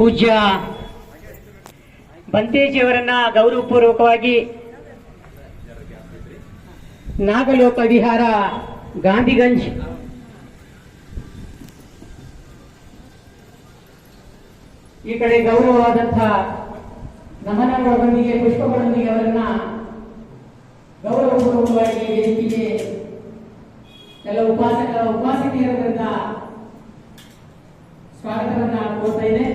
ಪೂಜ್ಯ ಬಂತೇಜಿಯವರನ್ನ ಗೌರವಪೂರ್ವಕವಾಗಿ ನಾಗಲೋಕ ವಿಹಾರ, ಗಾಂಧಿಗಂಜ್. ಈ ಕಡೆ ಗೌರವವಾದಂತಹ ನಮನಗಳೊಂದಿಗೆ ಪುಷ್ಪಗಳೊಂದಿಗೆ ಅವರನ್ನ ಗೌರವಪೂರ್ವಕವಾಗಿ ವೇದಿಕೆಗೆ ಎಲ್ಲ ಉಪಾಸಕರ ಉಪಾಸಕಿಯರಿಂದ ಸ್ವಾಗತವನ್ನ ಕೋರ್ತಾ ಇದೆ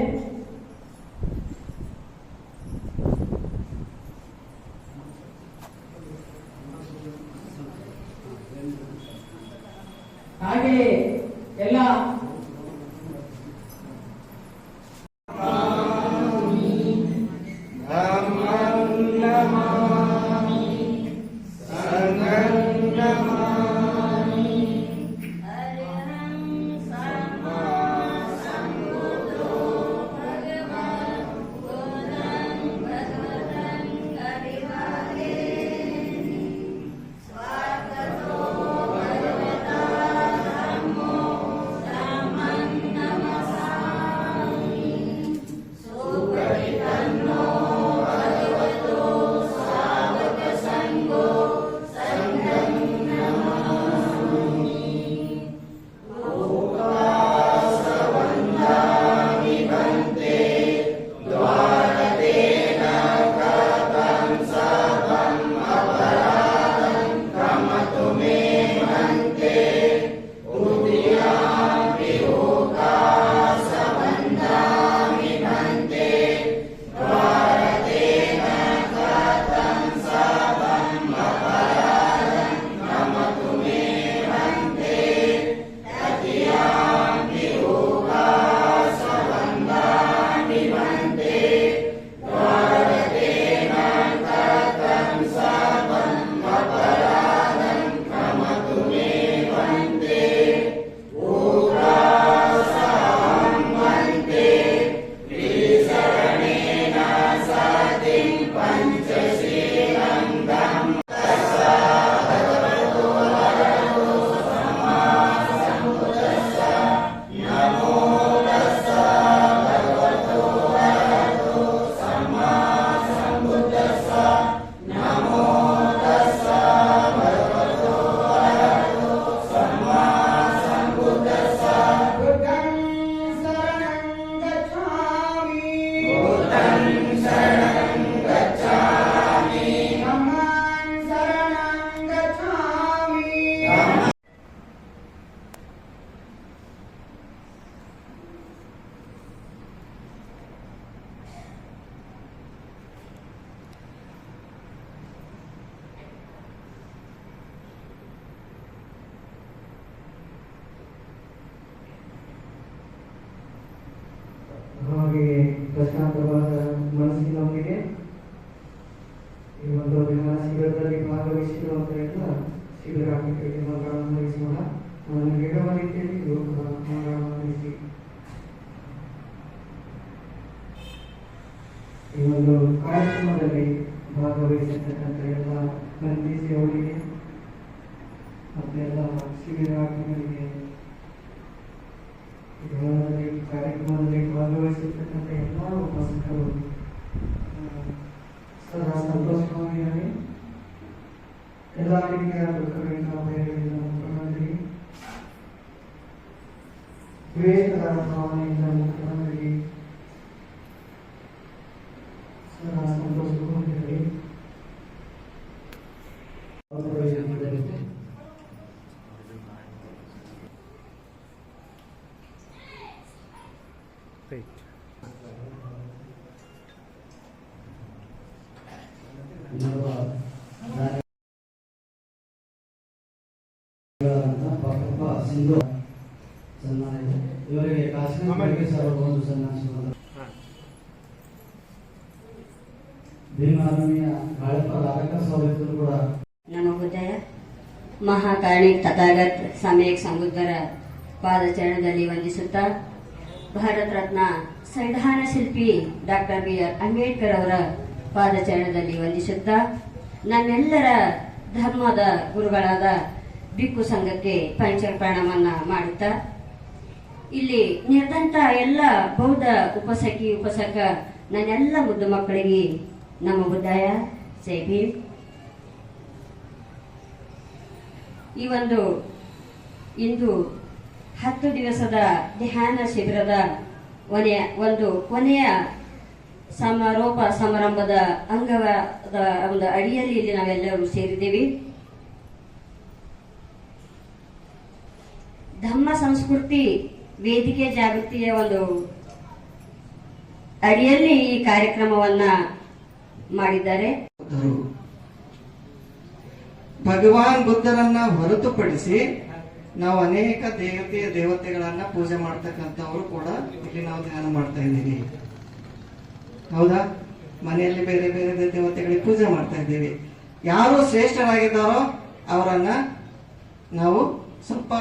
ಹಾಗೆಯೇ ಎಲ್ಲ ಶಿಬಿರಾತ್ಮಕ ಮಂಗಳವನ್ನು ವಹಿಸೋಣ ನಾನು ಹೇಳುವ ರೀತಿಯಲ್ಲಿ ಕೂಡ ಈ ಒಂದು ಕಾರ್ಯಕ್ರಮದಲ್ಲಿ ಭಾಗವಹಿಸಿರ್ತಕ್ಕಂಥ ಎಲ್ಲ ಬಂಧಿಸಿ ಅವರಿಗೆ ಮತ್ತೆ ಎಲ್ಲ ಶಿಬಿರಾರ್ಥಿಗಳಿಗೆ ಕಾರ್ಯಕ್ರಮದಲ್ಲಿ ಭಾಗವಹಿಸಿರ್ತಕ್ಕಂಥ ಎಲ್ಲ ಉಪಾಸಕರು నిజానికి ముఖ్యమంత్రి వివేకరామస్వామి ముఖ్యమంత్రి సంతోషండి Great. Thank you. Kashmir sir ಸೌಲಭ್ಯರು ಕೂಡ. ನಮೋದಯ ಮಹಾಕಾರಣಿಕ್ ತಥಾಗತ್ ಸಮಯಕ್ ಸಮುದ್ರರ ಪಾದಚರಣದಲ್ಲಿ ವಂದಿಸುತ್ತಾ ಭಾರತ ರತ್ನ ಸಂವಿಧಾನ ಶಿಲ್ಪಿ ಡಾಕ್ಟರ್ ಬಿ ಆರ್ ಅಂಬೇಡ್ಕರ್ ಅವರ ಪಾದಚರಣದಲ್ಲಿ ವಂದಿಸುತ್ತಾ ನಮ್ಮೆಲ್ಲರ ಧರ್ಮದ ಗುರುಗಳಾದ ಬಿಕ್ಕು ಸಂಘಕ್ಕೆ ಪಂಚರ್ಪಣವನ್ನ ಮಾಡುತ್ತಾ ಇಲ್ಲಿ ನಿಂತ ಎಲ್ಲ ಬೌದ್ಧ ಉಪಸಕಿ ಉಪಸಕ, ನನ್ನೆಲ್ಲ ಮುದ್ದು ಮಕ್ಕಳಿಗೆ ನಮ್ಮ ಬುದ್ಧಾಯ ಸೇಬಿ. ಈ ಒಂದು ಇಂದು ಹತ್ತು ದಿವಸದ ಧ್ಯಾನ ಶಿಬಿರದ ಕೊನೆಯ ಒಂದು ಕೊನೆಯ ಸಮಾರೋಪ ಸಮಾರಂಭದ ಅಂಗವಾದ ಒಂದು ಅಡಿಯಲ್ಲಿ ಇಲ್ಲಿ ನಾವೆಲ್ಲರೂ ಸೇರಿದ್ದೀವಿ. ಧಮ್ಮ ಸಂಸ್ಕೃತಿ ವೇದಿಕೆ ಜಾಗೃತಿಯ ಒಂದು ಅಡಿಯಲ್ಲಿ ಈ ಕಾರ್ಯಕ್ರಮವನ್ನ ಮಾಡಿದ್ದಾರೆ. ಭಗವಾನ್ ಬುದ್ಧರನ್ನ ಹೊರತುಪಡಿಸಿ ನಾವು ಅನೇಕ ದೇವತೆಯ ದೇವತೆಗಳನ್ನ ಪೂಜೆ ಮಾಡ್ತಕ್ಕಂಥವ್ರು ಕೂಡ ಇಲ್ಲಿ ನಾವು ಧ್ಯಾನ ಮಾಡ್ತಾ ಇದ್ದೀವಿ. ಹೌದಾ? ಮನೆಯಲ್ಲಿ ಬೇರೆ ಬೇರೆ ದೇವತೆಗಳಿಗೆ ಪೂಜೆ ಮಾಡ್ತಾ ಇದ್ದೀವಿ. ಯಾರು ಶ್ರೇಷ್ಠರಾಗಿದ್ದಾರೋ ಅವರನ್ನ ನಾವು ಸ್ವಲ್ಪ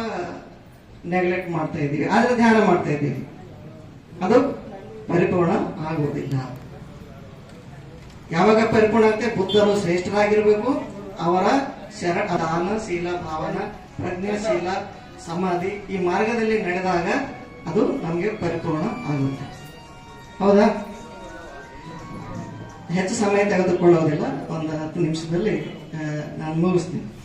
ನೆಗ್ಲೆಕ್ಟ್ ಮಾಡ್ತಾ ಇದ್ದೀವಿ. ಆದ್ರೆ ಧ್ಯಾನ ಮಾಡ್ತಾ ಇದ್ದೀವಿ. ಅದು ಪರಿಪೂರ್ಣ ಆಗುವುದಿಲ್ಲ. ಯಾವಾಗ ಪರಿಪೂರ್ಣ ಆಗ್ತದೆ? ಬುದ್ಧರು ಶ್ರೇಷ್ಠರಾಗಿರ್ಬೇಕು. ಅವರ ಶರ ದಾನ, ಶೀಲ, ಭಾವನ ಪ್ರಜ್ಞಾಶೀಲ ಸಮಾಧಿ ಈ ಮಾರ್ಗದಲ್ಲಿ ನಡೆದಾಗ ಅದು ನಮಗೆ ಪರಿಪೂರ್ಣ ಆಗುತ್ತೆ. ಹೌದಾ? ಹೆಚ್ಚು ಸಮಯ ತೆಗೆದುಕೊಳ್ಳೋದಿಲ್ಲ. ಒಂದು ಹತ್ತು ನಿಮಿಷದಲ್ಲಿ ನಾನು ಮುಗಿಸ್ತೀನಿ.